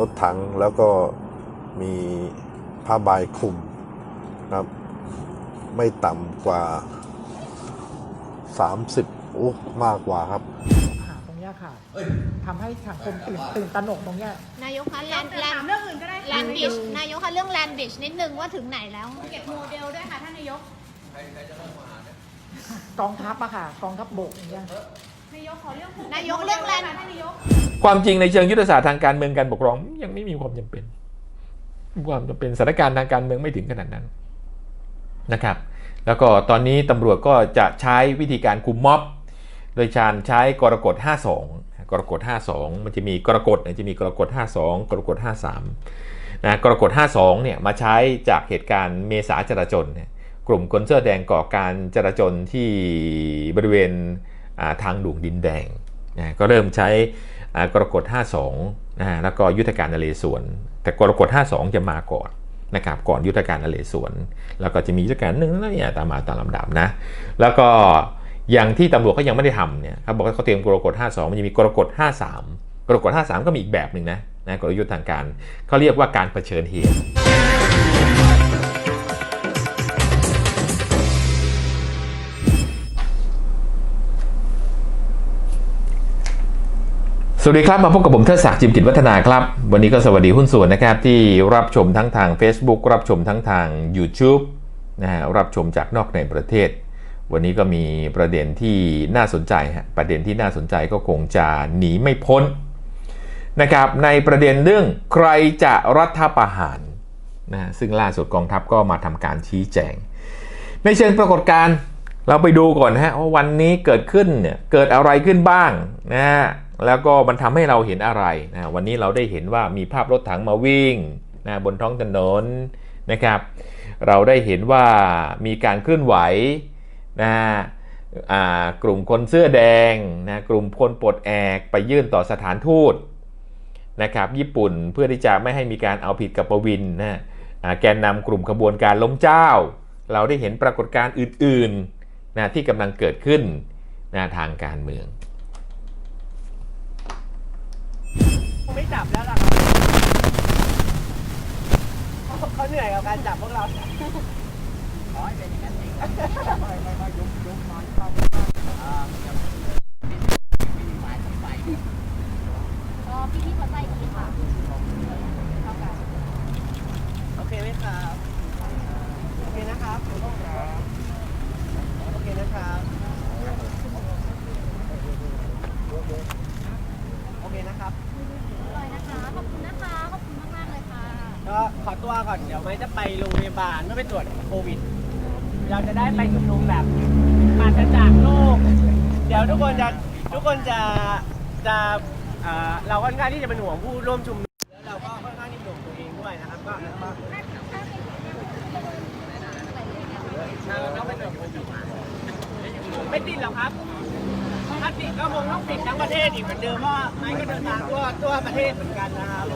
รถถังแล้วก็มีผ้าใบคลุมนะครับ ไม่ต่ำกว่า 30โอ้มากกว่าครับหาตรงเนี้ยค่ะทำให้สังคมตื่นตื่นตระหนกตรงเนี้ย นายกคะแลนด์แลนถามด์เรื่องอื่นก็ได้แลนด์บิชนายกคะเรื่องแลนด์บิชนิดนึงว่าถึงไหนแล้ว เก็บโมเดลด้วยค่ะท่านนายก กองทัพอะค่ะ กองทัพบกอย่างเงี้ย นายกขอเรื่องนายกเรื่องแลนด์ท่านนายกความจริงในเชิงยุทธศาสตร์ทางการเมืองการปกครองยังไม่มีความจำเป็นมีความจำเป็นสถานการณ์ทางการเมืองไม่ถึงขนาดนั้นนะครับ แล้วก็ตอนนี้ตำรวจก็จะใช้วิธีการคุมม็อบ โดยการใช้กรกฎ 52 กรกฎ 52 มันจะมีกรกฎเนี่ยจะมีกรกฎ 52 กรกฎ 53 นะกรกฎ 52 เนี่ยมาใช้จากเหตุการณ์เมษาจราจนเนี่ยกลุ่มคนเสื้อแดงก่อการจราจนที่บริเวณอ่า ทางหลวงดินแดงนะก็เริ่มใช้กรกฎ 52นะแล้วก็ยุทธการนเรศวรแต่กรกฎ 52 จะมาก่อนนะครับก่อนยุทธการนเรศวรแล้วก็จะมียุทธการหนึ่งนั่นเนี่ยตามมาตามลำดับนะแล้วก็อย่างที่ตำรวจเขายังไม่ได้ทำเนี่ยเขาบอกว่าเขาเตรียมกรกฎ 52 มันจะมีกรกฎ 53 กรกฎ 53 ก็มีอีกแบบหนึ่งนะนะกลยุทธ์ทางการเขาเรียกว่าการเผชิญเหตุ สวัสดีครับ มาพบกับผมเทิดศักดิ์จิมกิจวัฒนาครับ วันนี้ก็สวัสดีหุ้นส่วนนะครับ ที่รับชมทั้งทาง Facebook รับชมทั้งทาง YouTube นะฮะรับชมจากนอกในประเทศ วันนี้ก็มีประเด็นที่น่าสนใจฮะประเด็นที่น่าสนใจก็คงจะหนีไม่พ้นนะครับในประเด็นเรื่องใครจะรัฐประหารนะฮะซึ่งล่าสุดกองทัพก็มาทำการชี้แจง ในเชิงปรากฏการณ์เราไปดูก่อนนะฮะว่าวันนี้เกิดขึ้นเนี่ยเกิดอะไรขึ้นบ้างนะฮะ แล้วก็มันทำให้เราเห็นอะไรนะวันนี้เราได้เห็นว่ามีภาพรถถังมาวิ่งนะบนท้องถนนนะครับ เราได้เห็นว่ามีการเคลื่อนไหวนะกลุ่มคนเสื้อแดงนะกลุ่มคนปลดแอกไปยื่นต่อสถานทูตนะครับญี่ปุ่นเพื่อที่จะไม่ให้มีการเอาผิดกับประวินนะแกนนำกลุ่มขบวนการล้มเจ้า เราได้เห็นปรากฏการณ์อื่นๆนะที่กำลังเกิดขึ้นนะทางการเมือง ไม่จับแล้วล่ะครับ เหนื่อยกับการจับพวกเราขอให้เป็นอย่างนั้นเองไม่ไม่ไม่ยุบยุบมาเข้าอ่าก็พี่พี่เขาใจดีค่ะเท่ากันโอเคไหมครับโอเคนะครับโอเคนะครับโอเคนะครับเลยนะคะขอบคุณนะคะ ขอบคุณมากๆเลยค่ะ ก็ขอตัวก่อน เดี๋ยวไม่จะไปโรงพยาบาลเพื่อไปตรวจโควิด เราจะได้ไปชุมนุมแบบมาจากโลก เดี๋ยวทุกคนจะทุกคนจะจะเอ่อเราค่อนข้างที่จะเป็นห่วงผู้ร่วมชุมนุมแล้วเราก็ค่อนข้างที่ห่วงตัวเองด้วยนะครับก็ก็ไม่ติดหรอกครับ ถ้าติดก็คงต้องติดทั้งประเทศอีกเหมือนเดิมเพราะว่าไม้ก็เดินทางทั่วทั่วประเทศเหมือนกันนะครับ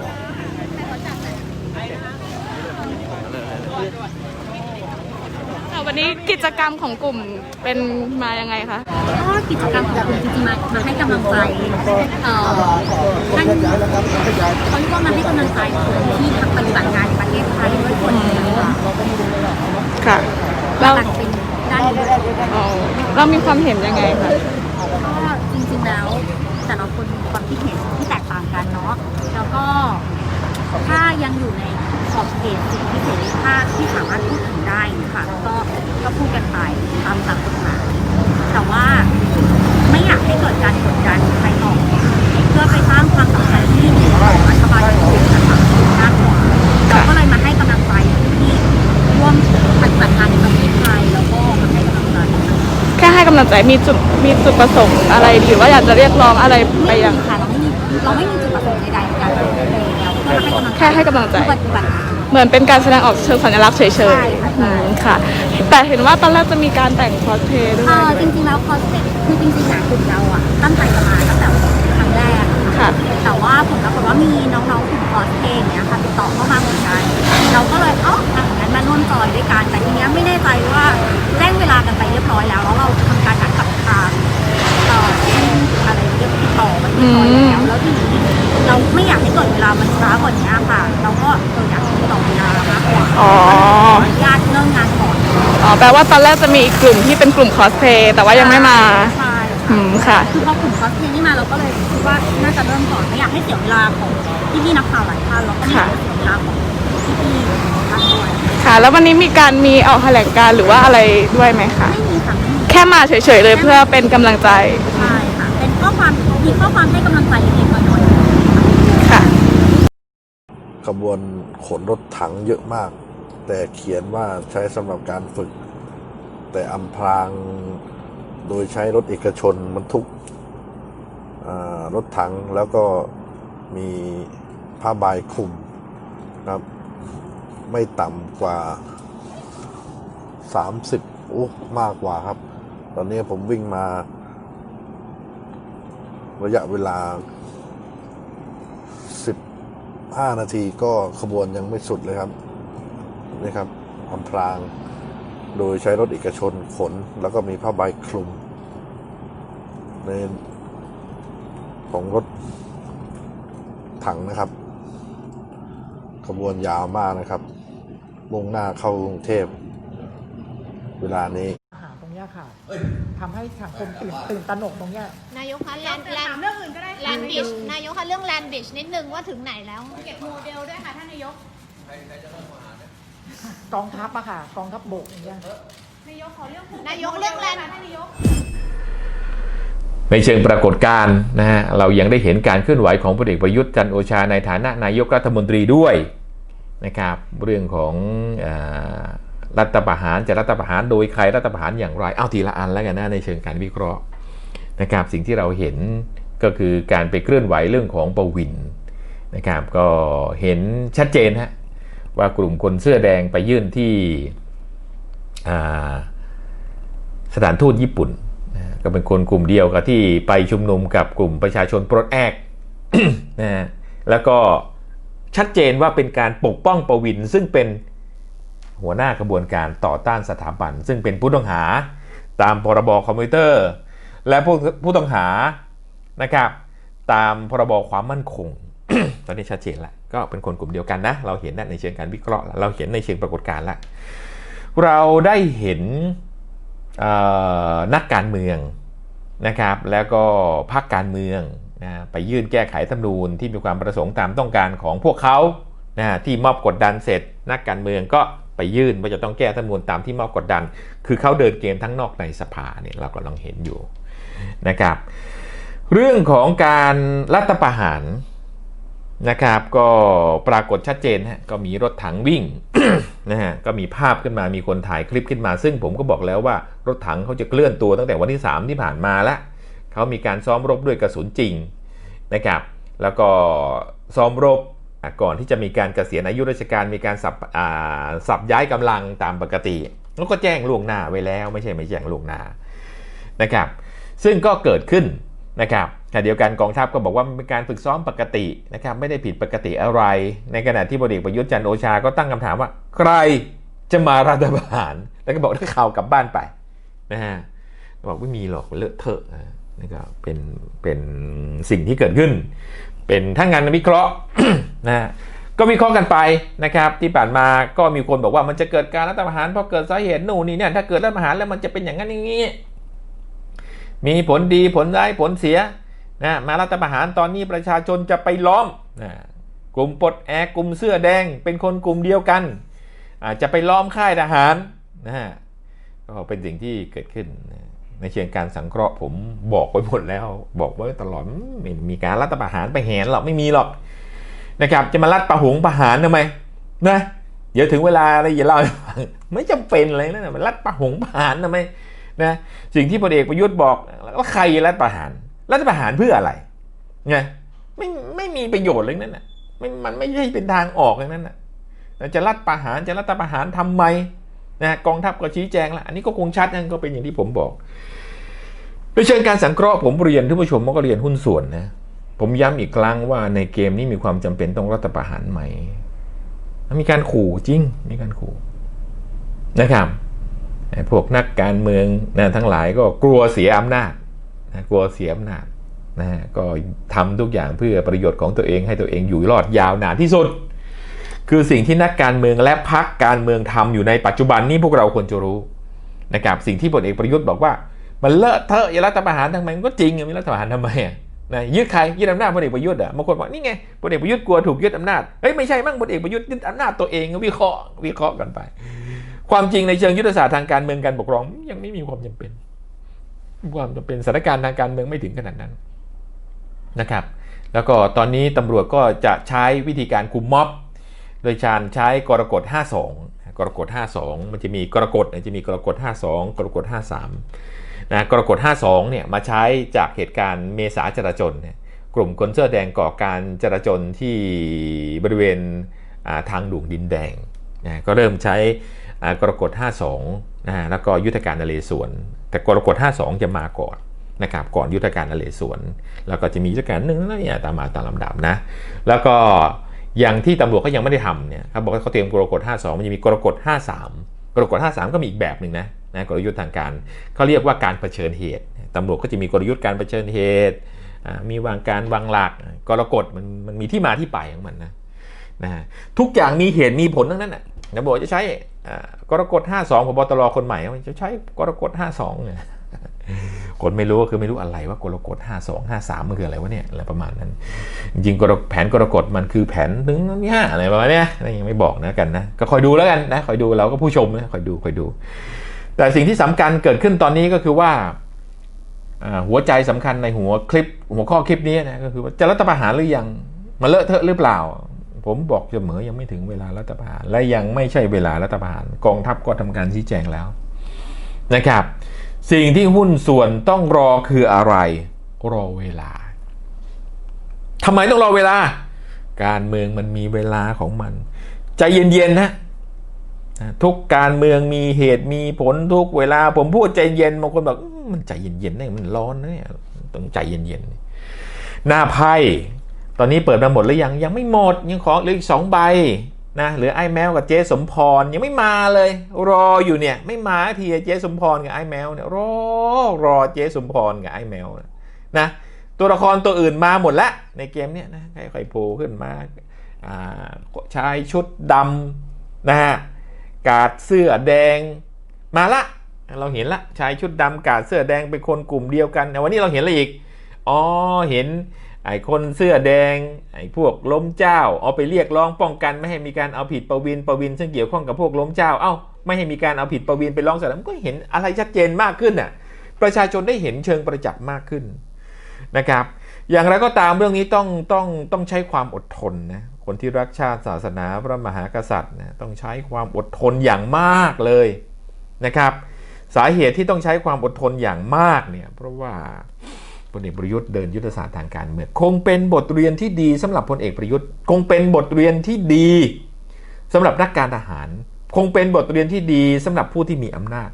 ค่ะวันนี้กิจกรรมของกลุ่มเป็นมายังไงคะก็กิจกรรมของกลุ่มจริงๆมามาให้กำลังใจเอ่อท่านเขาเรียกว่ามาให้กำลังใจคนที่ทำปฏิบัติงานในประเทศไทยด้วยคนหนึ่งค่ะค่ะเราหลังเป็นด้านนี้อ๋อเรามีความเห็นยังไงคะก็จริงๆแล้วแต่ละคนมีความคิดเห็นที่แตกต่างกันเนาะแล้วก็ ถ้ายังอยู่ในขอบเขตสิทธิเสรีภาพที่สามารถพูดถึงได้ค่ะก็ก็พูดกันไปตามตามกฎหมายแต่ว่าไม่อยากให้เกิดการกดดันใครต่อเพื่อไปสร้างความสัมพันธ์ที่ดีของรัฐบาลของคุณนะคะมากกว่าเราก็เลยมาให้กำลังใจผู้ที่ร่วมปฏิบัติงานในประเทศไทยแล้วก็มาให้กำลังใจแค่ให้กำลังใจมีจุดมีจุดประสงค์อะไรหรือว่าอยากจะเรียกร้องอะไรไปยังค่ะเราไม่มีเราไม่มี แค่ให้กำลังใจแค่ให้กำลังใจผู้ปฏิบัติงานเหมือนเป็นการแสดงออกเชิงสัญลักษณ์เฉยใช่ค่ะๆอืมค่ะ แต่เห็นว่าตอนแรกจะมีการแต่งคอสเพลย์ด้วเอยอจริงๆแล้วคอสเพลย์คือจริงๆนะกลุ่มเราอะตั้งใจจะมาตั้งแต่ครั้งแรกอะค่ะ แต่ว่าผลปรากฏว่ามีน้องๆกลุ่มคอสเพลย์เนี้ยค่ะติดต่อเข้ามาเหมือนกัน เราก็เลยเอ๋ออะงั้นมาร่วมจอยด้วยกัน แต่ทีเนี้ยไม่แน่ใจว่าแจ้งเวลากันไปเรียบร้อยแล้ว แล้วเราทำการนัดกับทางเอ่อที่อะไรเรียกติดต่อมาเรียบร้อยแล้ว แล้วทีนี้ เราไม่อยากให้เกิดเวลามันช้ากว่านี้ค่ะ เราก็เราอยากให้ต่อเวลามากกว่าอนุญาตเรื่องงานก่อนอ๋อแปลว่าตอนแรกจะมีอีกกลุ่มที่เป็นกลุ่มคอสเพลย์แต่ว่ายังไม่มา ใช่ค่ะอืมค่ะ คือพอกลุ่มคอสเพลย์นี่มาเราก็เลยคิดว่าน่าจะเริ่มก่อนไม่อยากให้เสียเวลาของพี่ๆนักข่าวหลายท่านแล้วก็เสียเวลาของพี่พี่ๆท่าด้วยค่ะ แล้ววันนี้มีการมีออกแถลงการ์หรือว่าอะไรด้วยไหมคะไม่มีค่ะแค่มาเฉยๆเลยเพื่อเป็นกำลังใจ ใช่ค่ะ เป็นข้อความมีข้อความให้กำลังใจเด็กๆน้อยๆ ขบวนขนรถถังเยอะมาก แต่เขียนว่าใช้สำหรับการฝึก แต่อำพรางโดยใช้รถเอกชนบรรทุกรถถังแล้วก็มีผ้าใบคลุมนะครับ ไม่ต่ำกว่า 30โอ้มากกว่าครับ ตอนนี้ผมวิ่งมา ระยะเวลา 5 นาทีก็ขบวนยังไม่สุดเลยครับนี่ครับอำพราง โดยใช้รถเอกชนขน แล้วก็มีผ้าใบคลุม ในของรถถังนะครับ ขบวนยาวมากนะครับ มุ่งหน้าเข้ากรุงเทพ เวลานี้ นี้ยค่ะทำให้สังคมตื่นตื่นตระหนกตรงเนี้ย นายกคะแลนด์แลนถามด์เรื่องอื่นก็ได้แลนด์บิชนายกคะเรื่องแลนด์บิชนิดนึงว่าถึงไหนแล้ว เก็บโมเดลด้วยค่ะท่านนายกกองทัพอะค่ะ กองทัพบกอย่างเงี้ยนายกขอเรื่องนายกเรื่องแลนด์ท่านนายกในเชิงปรากฏการณ์นะฮะเรายังได้เห็นการเคลื่อนไหวของพลเอกประยุทธ์จันทร์โอชาในฐานะนายกรัฐมนตรีด้วยนะครับเรื่องของเออ รัฐประหารจะรัฐประหารโดยใครรัฐประหารอย่างไรเอาทีละอันแล้วกันนะในเชิงการวิเคราะห์นะครับสิ่งที่เราเห็นก็คือการไปเคลื่อนไหวเรื่องของประวินนะครับก็เห็นชัดเจนฮะว่ากลุ่มคนเสื้อแดงไปยื่นที่สถานทูตญี่ปุ่นก็เป็นคนกลุ่มเดียวกับที่ไปชุมนุมกับกลุ่มประชาชนปลดแอกนะฮะแล้วก็ชัดเจนว่าเป็นการปกป้องประวินซึ่งเป็น หัวหน้ากระบวนการต่อต้านสถาบัน ซึ่งเป็นผู้ต้องหาตามพรบคอมพิวเตอร์ และผู้ผู้ต้องหานะครับตามพรบความมั่นคง ตอนนี้ชัดเจนล้วก็เป็นคนกลุ่มเดียวกันนะ เราเห็นนะในเชิงการวิเคราะห์ล้วเราเห็นในเชิงปรากฏการณ์ล้วเราได้เห็นนักการเมืองนะครับ แล้วก็พรรคการเมืองนะไปยื่นแก้ไขธรรมนูญที่มีความประสงค์ตามต้องการของพวกเขานะที่มอบกดดันเสร็จ นักการเมืองก็ ไปยื่นว่าจะต้องแก้ธรรมนูญตามที่มอบกดดัน คือเขาเดินเกมทั้งนอกในสภาเนี่ยเรากำลังเห็นอยู่นะครับ เรื่องของการรัฐประหารนะครับก็ปรากฏชัดเจนฮะก็มีรถถังวิ่งนะฮะก็มีภาพขึ้นมามีคนถ่ายคลิปขึ้นมา ซึ่งผมก็บอกแล้วว่ารถถังเขาจะเคลื่อนตัวตั้งแต่วันที่ 3 ที่ผ่านมาแล้วเขามีการซ้อมรบด้วยกระสุนจริงนะครับ แล้วก็ซ้อมรบ ก่อนที่จะมีการเกษียณอายุราชการมีการสับสับย้ายกำลังตามปกติแล้วก็แจ้งล่วงหน้าไว้แล้ว ไม่ใช่ไม่แจ้งล่วงหน้านะครับ ซึ่งก็เกิดขึ้นนะครับขณะเดียวกันกองทัพก็บอกว่าเป็นการฝึกซ้อมปกตินะครับไม่ได้ผิดปกติอะไร ในขณะที่พลเอกประยุทธ์จันโอชาก็ตั้งคำถามว่า ใครจะมารัฐประหารแล้วก็บอกนักข่าวกลับบ้านไปนะฮะบอกไม่มีหรอกเลอะเทอะอะนี่ก็เป็นเป็นสิ่งที่เกิดขึ้น เป็นทั้งงานวิเคราะห์นะฮะก็วิเคราะห์กันไปนะครับ ที่ผ่านมาก็มีคนบอกว่ามันจะเกิดการรัฐประหารเพราะเกิดสาเหตุนู่นนี่เนี่ยถ้าเกิดรัฐประหารแล้วมันจะเป็นอย่างนั้นอย่างนี้ มีผลดีผลร้ายผลเสียนะมารัฐประหารตอนนี้ประชาชนจะไปล้อมนะกลุ่มปลดแอกกลุ่มเสื้อแดง เป็นคนกลุ่มเดียวกันอาจจะไปล้อมค่ายทหารนะฮะก็เป็นสิ่งที่เกิดขึ้นนะ ในเชิงการสังเคราะห์ผมบอกไว้หมดแล้ว บอกไว้ตลอดไม่มีการรัฐประหารไปแหนหรอกไม่มีหรอกนะครับ จะมารัฐประหงประหารทำไมนะเดี๋ยวถึงเวลาอะไรอย่าเล่าไม่จำเป็นเลยนะมันรัฐประหงประหารทำไมนะสิ่งที่พลเอกประยุทธ์บอกว่าใครรัฐประหารรัฐประหารเพื่ออะไรไงไม่ไม่มีประโยชน์เลยนั่นนะไม่มันไม่ใช่เป็นทางออกเลยนั่นนะจะรัฐประหารจะรัฐประหารทำไมนะกองทัพก็ชี้แจงแล้วอันนี้ก็คงชัดนั่นก็เป็นอย่างที่ผมบอก ในเชิงการสังเคราะห์ผมเรียนท่านผู้ชมก็เรียนหุ้นส่วนนะ ผมย้ำอีกครั้งว่าในเกมนี้มีความจำเป็นต้องรัฐประหารไหม มีการขู่จริง มีการขู่นะครับพวกนักการเมืองนะทั้งหลายก็กลัวเสียอำนาจนะกลัวเสียอำนาจนะก็ทำทุกอย่างเพื่อประโยชน์ของตัวเองให้ตัวเองอยู่รอดยาวนานที่สุด คือสิ่งที่นักการเมืองและพรรคการเมืองทำอยู่ในปัจจุบันนี้พวกเราควรจะรู้นะครับสิ่งที่พลเอกประยุทธ์บอกว่า มันเลอะเทอะอย่ารัฐประหารทำไมมันก็จริงอะมีรัฐประหารทำไมอะนะยึดใครยึดอำนาจพลเอกประยุทธ์อะบางคนบอกนี่ไงพลเอกประยุทธ์กลัวถูกยึดอำนาจเฮ้ยไม่ใช่มั่งพลเอกประยุทธ์ยึดอำนาจตัวเองวิเคราะห์วิเคราะห์กันไป ความจริงในเชิงยุทธศาสตร์ทางการเมืองการปกครองยังไม่มีความจำเป็น ความจำเป็นสถานการณ์ทางการเมืองไม่ถึงขนาดนั้นนะครับ แล้วก็ตอนนี้ตำรวจก็จะใช้วิธีการคุมม็อบ โดยการใช้กรกฎ 52 กรกฎ 52 มันจะมีกรกฎจะมีกรกฎ 52 กรกฎ 53 นะกรกฎ 52 เนี่ยมาใช้จากเหตุการณ์เมษาจราจนเนี่ยกลุ่มคนเสื้อแดงก่อการจราจนที่บริเวณาทางด่วนดินแดงนะก็เริ่มใช้กรกฎ 52 นะแล้วก็ยุทธการนเรศวร แต่กรกฎ 52 จะมาก่อนนะครับก่อนยุทธการนเรศวร แล้วก็จะมียุทธการหนึ่งแล้วเนี่ยตามมาตามลำดับนะ แล้วก็อย่างที่ตำรวจก็ยังไม่ได้ทำเนี่ยเขาบอกว่าเขาเตรียมกรกฎ 52 มันจะมีกรกฎ 53 กรกฎ 53 ก็มีอีกแบบหนึ่งนะ นะกลยุทธ์ทางการเขาเรียกว่าการเผชิญเหตุตำรวจก็จะมีกลยุทธ์การเผชิญเหตุมีวางการวางหลักกรกฎมันมันมีที่มาที่ไปของมันนะนะทุกอย่างมีเหตุมีผลทั้งนั้นนะตำรวจจะใช้กรกฎ52พบตรคนใหม่จะใช้กรกฎ52เนี่ยคนไม่รู้ก็คือไม่รู้อะไรว่ากรกฎ52 53มันคืออะไรวะเนี่ยอะไรประมาณนั้น จริงๆแผนกรกฎมันคือแผนหนึ่งนี่ยอะไรประมาณเนี้ยยังไม่บอกนะกันนะก็คอยดูแล้วกันนะคอยดูเราก็ผู้ชมนะคอยดูคอยดู แต่สิ่งที่สำคัญเกิดขึ้นตอนนี้ก็คือว่าหัวใจสำคัญในหัวคลิป หัวข้อคลิปนี้นะก็คือว่าจะรัฐประหารหรือยังมาเลอะเทอะหรือเปล่า ผมบอกเสมอยังไม่ถึงเวลารัฐประหาร และยังไม่ใช่เวลารัฐประหารกองทัพก็ทำการชี้แจงแล้วนะครับ สิ่งที่หุ้นส่วนต้องรอคืออะไร รอเวลาทำไมต้องรอเวลา การเมืองมันมีเวลาของมัน ใจเย็นๆนะ ทุกการเมืองมีเหตุมีผลทุกเวลา ผมพูดใจเย็นบางคนบอกมันใจเย็นๆเนี่ยมันร้อนนะเนี่ยต้องใจเย็นๆหน้าไพ่ตอนนี้เปิดมาหมดหรือยังยังไม่หมดยังขอเหลืออีกสองใบนะเหลือไอ้แมวกับเจ๊สมพรยังไม่มาเลย รออยู่เนี่ยไม่มาทีเจ๊สมพรกับไอ้แมวเนี่ยรอรอเจ๊สมพรกับไอ้แมวนะตัวละครตัวอื่นมาหมดแล้วในเกมเนี้ยนะใค่อยๆโผล่ขึ้นมาอ่าชายชุดดำนะฮะ กาดเสื้อแดงมาละ เราเห็นละชายชุดดำกาดเสื้อแดงเป็นคนกลุ่มเดียวกันแต่วันนี้เราเห็นอะไรอีกอ๋อเห็นไอ้คนเสื้อแดงไอ้พวกล้มเจ้า เอาไปเรียกร้องป้องกันไม่ให้มีการเอาผิดประวินประวินซึ่งเกี่ยวข้องกับพวกล้มเจ้าเอ้าไม่ให้มีการเอาผิดประวินไปร้องศาลมันก็เห็นอะไรชัดเจนมากขึ้นน่ะประชาชนได้เห็นเชิงประจักษ์มากขึ้นนะครับ อย่างไรก็ตามเรื่องนี้ต้องต้องต้องใช้ความอดทนนะ คนที่รักชาติศาสนาพระมหากษัตริย์นะต้องใช้ความอดทนอย่างมากเลยนะครับ สาเหตุที่ต้องใช้ความอดทนอย่างมากเนี่ยเพราะว่าพลเอกประยุทธ์เดินยุทธศาสตร์ทางการเมืองคงเป็นบทเรียนที่ดีสำหรับพลเอกประยุทธ์ คงเป็นบทเรียนที่ดีสำหรับนักการทหาร คงเป็นบทเรียนที่ดีสำหรับผู้ที่มีอำนาจ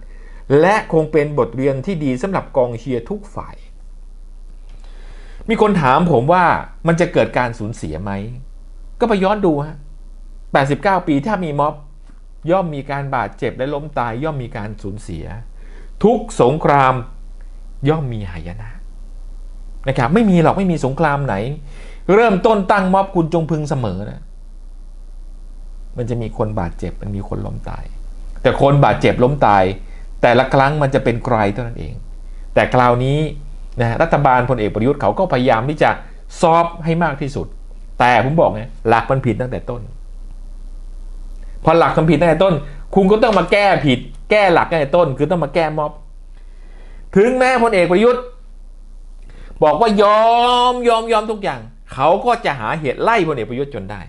และคงเป็นบทเรียนที่ดีสำหรับกองเชียร์ทุกฝ่าย มีคนถามผมว่ามันจะเกิดการสูญเสียไหม ก็ไปย้อนดูฮะ89 ปีถ้ามีม็อบย่อมมีการบาดเจ็บและล้มตายย่อมมีการสูญเสีย ทุกสงครามย่อมมีหายนะนะครับไม่มีหรอกไม่มีสงครามไหน เริ่มต้นตั้งม็อบคุณจงพึงเสมอนะมันจะมีคนบาดเจ็บมันมีคนล้มตาย แต่คนบาดเจ็บล้มตาย แต่ละครั้งมันจะเป็นใครเท่านั้นเอง แต่คราวนี้นะรัฐบาลพลเอกประยุทธ์เขาก็พยายามที่จะซอฟให้มากที่สุด แต่ผมบอกไงหลักมันผิดตั้งแต่ต้น พอหลักมันผิดตั้งแต่ต้น คุณก็ต้องมาแก้ผิด แก้หลักตั้งแต่ต้น คือต้องมาแก้ม็อบ ถึงแม้พลเอกประยุทธ์ บอกว่ายอมยอมยอมทุกอย่าง เขาก็จะหาเหตุไล่พลเอกประยุทธ์จนได้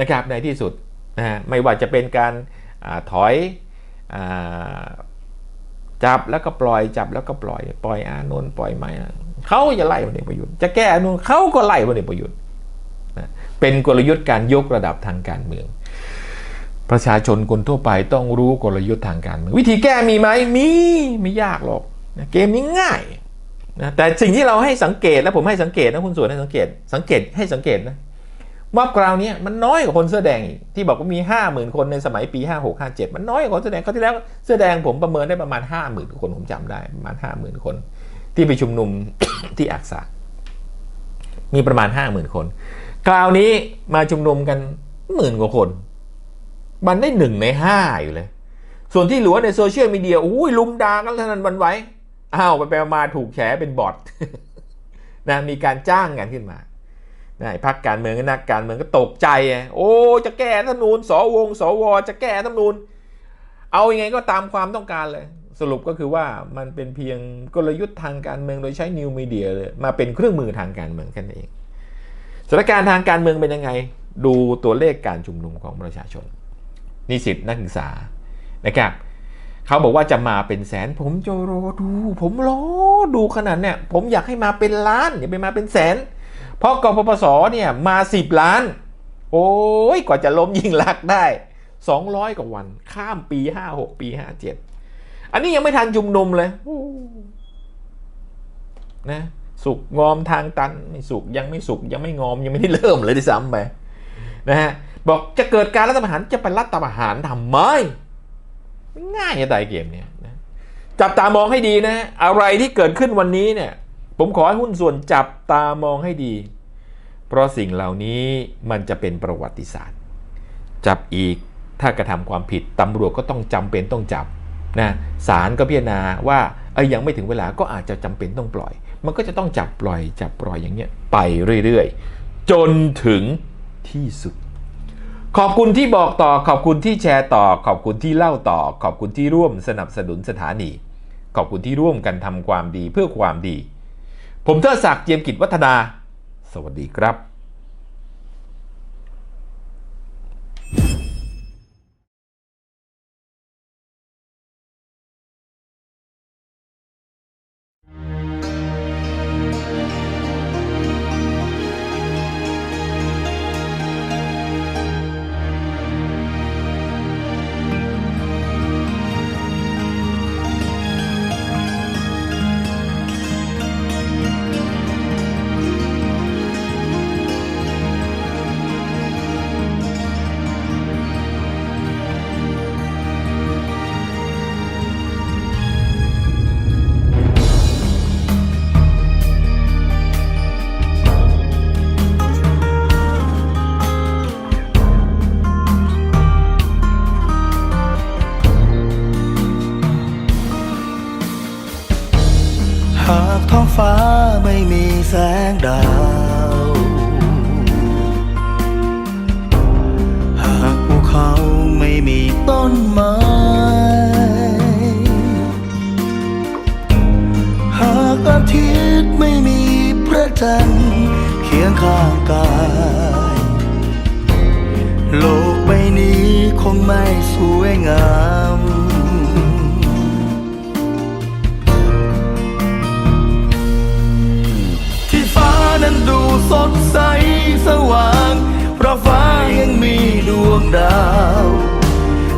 นะครับในที่สุดนะฮะไม่ว่าจะเป็นการอาถอยอจับแล้วก็ปล่อยจับแล้วก็ปล่อย ปล่อยอานนท์ปล่อยไม้ เขาจะไล่พลเอกประยุทธ์จะแก้อานนเขาก็ไล่พลเอกประยุทธ์เป็นกลยุทธ์การยกระดับทางการเมือง ประชาชนคนทั่วไปต้องรู้กลยุทธ์ทางการเมือง วิธีแก้มีไหมมีไม่ยากหรอกเกมนี้ง่ายนะแต่สิ่งที่เราให้สังเกตและผมให้สังเกตนะคุณส่วนให้สังเกต สังเกตให้สังเกตนะม็อบคราวนี้มันน้อยกว่าคนเสื้อแดงอีกที่บอกว่ามี 5 0,000 คนในสมัยปี 56 57 มันน้อยกว่าคนเสื้อแดงเขาที่แล้วเสื้อแดงผมประเมินได้ประมาณ 50,000 คนผมจำได้ประมาณ 50,000 คน ที่ไปชุมนุมที่อักษะมีประมาณ50,000คน คราวนี้มาชุมนุมกันหมื่นกว่าคน มันได้หนึ่งในห้าอยู่เลย ส่วนที่เหลือในโซเชียลมีเดียอุ้ยลุมด่ากันเท่านั้นวันไหว้อ้าวไปไปมาถูกแฉเป็นบอทนะมีการจ้างกันขึ้นมานะพรรคการเมืองนักการเมืองก็ตกใจไงโอ้จะแก้ธรรมนูญสวงสวจะแก้ธรรมนูญเอาอยัางไงก็ตามความต้องการเลย สรุปก็คือว่ามันเป็นเพียงกลยุทธ์ทางการเมืองโดยใช้นิวมีเดียเลยมาเป็นเครื่องมือทางการเมืองแค่นั้นเองสถานการณ์ทางการเมืองเป็นยังไง ดูตัวเลขการชุมนุมของประชาชน นิสิตนักศึกษานะครับเขาบอกว่าจะมาเป็นแสน ผมจะรอดู ผมรอดูขนาดเนี่ยผมอยากให้มาเป็นล้านอย่าไปมาเป็นแสน เพราะกปปสเนี่ยมาสิบล้าน โอ้ยกว่าจะล้มยิงลักได้ 200 กว่าวัน ข้ามปี 56 ปี 57 อันนี้ยังไม่ทันชุมนุมเลยนะสุกงอมทางตันไม่สุกยังไม่สุกยังไม่งอมยังไม่ได้เริ่มเลยด้วยซ้ำไปนะฮะบอกจะเกิดการรัฐประหารจะไปรัฐประหารทำไมง่ายจะตายเกมเนี่ยจับตามองให้ดีนะ อะไรที่เกิดขึ้นวันนี้เนี่ย ผมขอให้หุ้นส่วนจับตามองให้ดี เพราะสิ่งเหล่านี้มันจะเป็นประวัติศาสตร์ จับอีกถ้ากระทำความผิดตำรวจก็ต้องจำเป็นต้องจับ นะศาลก็พิจารณาว่าเอ้ยยังไม่ถึงเวลาก็อาจจะจำเป็นต้องปล่อย มันก็จะต้องจับปล่อยจับปล่อยอย่างเงี้ยไปเรื่อยๆ จนถึงที่สุด ขอบคุณที่บอกต่อขอบคุณที่แชร์ต่อ ขอบคุณที่เล่าต่อ ขอบคุณที่ร่วมสนับสนุนสถานี ขอบคุณที่ร่วมกันทำความดีเพื่อความดี ผมเทิดศักดิ์เจียมกิจวัฒนา สวัสดีครับ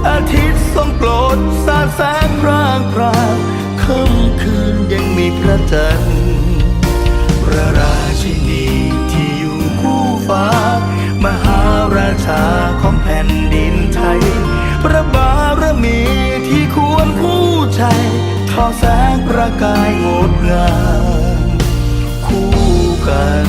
อาทิตย์ทรงโปรดสาดแสงพร่างพรางค่ำคืนยังมีพระจันทร์พระราชินีที่อยู่คู่ฟ้า มหาราชาของแผ่นดินไทย พระบารมีที่ควรผู้ใจทอแสงประกายงดงามคู่กัน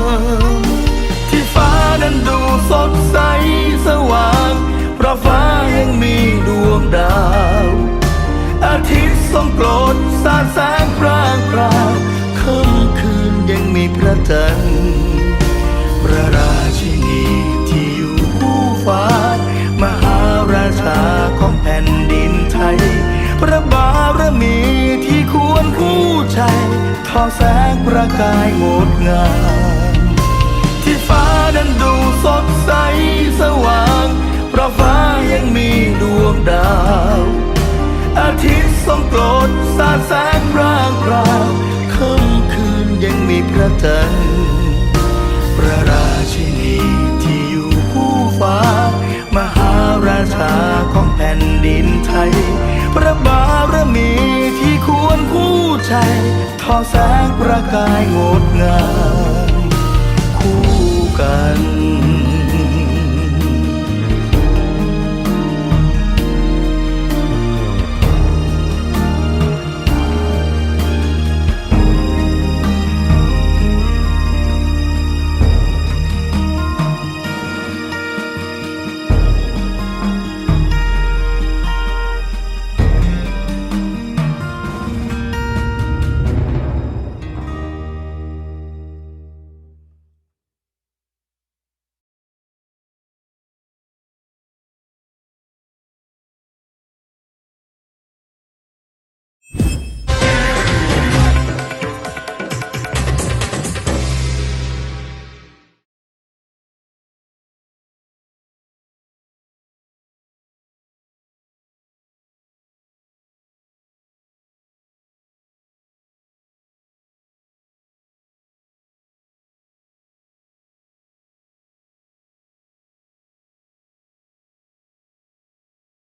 องแสงประกายงดงามที่ฟ้านั้นดูสดใสสว่างเพราะฟ้ายังมีดวงดาว อาทิตย์ส่องโกรธสาดแสงร่างเราค่ำคืนยังมีพระจันทร์ แสงประกายงดงาม